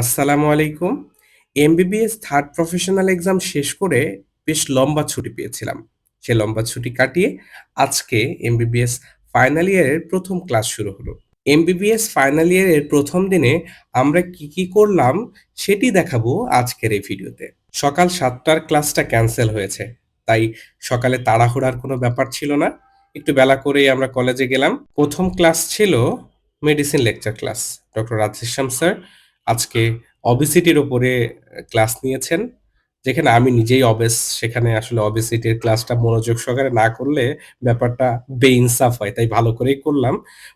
আসসালামু আলাইকুম। MBBS third professional exam শেষ করে বেশ লম্বা ছুটি পেয়েছিলাম। সে লম্বা ছুটি কাটিয়ে আজকে এমবিবিএস ফাইনাল ইয়ারের প্রথম ক্লাস শুরু হলো। এমবিবিএস ফাইনাল ইয়ারের প্রথম দিনে আমরা কি, কি করলাম সেটি দেখাবো আজকের এই ভিডিওতে। সকাল ৭ টার ক্লাসটা ক্যানসেল হয়েছে। তাই সকালে তাড়াহুড়ার কোনো ব্যাপার ছিল না। একটু বেলা করেই আমরা কলেজে গেলাম। প্রথম ক্লাস ছিল medicine lecture class. Doctor Radheshyam sir আজকে অবেসিটির উপরে ক্লাস নিয়েছেন। যেখানে আমি নিজেই অবেস সেখানে আসলে অবেসিটির ক্লাসটা মনোযোগ সহকারে না করলে ব্যাপারটা বেইনসাফ হয়। তাই ভালো করেই করলাম।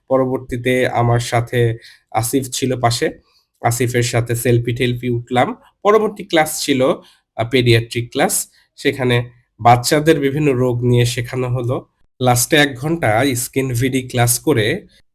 পরবর্তীতে আমার সাথে আসিফ ছিল পাশে। আসিফের সাথে সেলফি-টেলফি উঠলাম। পরবর্তী ক্লাস ছিল পেডিয়াট্রিক ক্লাস। সেখানে বাচ্চাদের বিভিন্ন রোগ নিয়ে শেখানো হলো। লাস্টে এক ঘণ্টা স্কিন ভিডি ক্লাস করে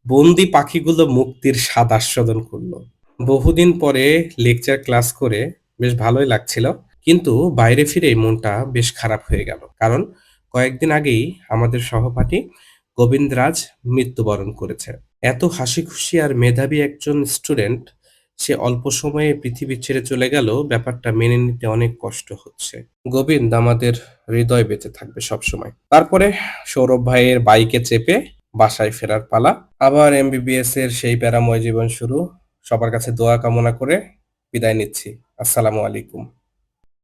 বন্দি পাখিগুলো মুক্তির স্বাদ আস্বাদন করল। বহুদিন পরে লেকচার ক্লাস করে বেশ ভালোই লাগছিল। কিন্তু বাইরে ফিরে মনটা বেশ খারাপ হয়ে গেল। কারণ কয়েকদিন আগেই আমাদের সহপাঠী গোবিন্দরাজ মৃত্যুবরণ করেছে। এত হাসি খুশি আর মেধাবী একজন স্টুডেন্ট সে অল্প সময়ে পৃথিবী ছেড়ে চলে গেল, ব্যাপারটা মেনে নিতে অনেক কষ্ট হচ্ছে। গোবিন্দ আমাদের হৃদয় বেঁচে থাকবে সবসময়। তারপরে সৌরভ ভাইয়ের বাইকে চেপে বাসায় ফেরার পালা। আবার এমবিবিএস এর সেই প্যারাময় জীবন শুরু। সবার কাছে দোয়া কামনা করে বিদায় নিচ্ছি। আসসালামু আলাইকুম।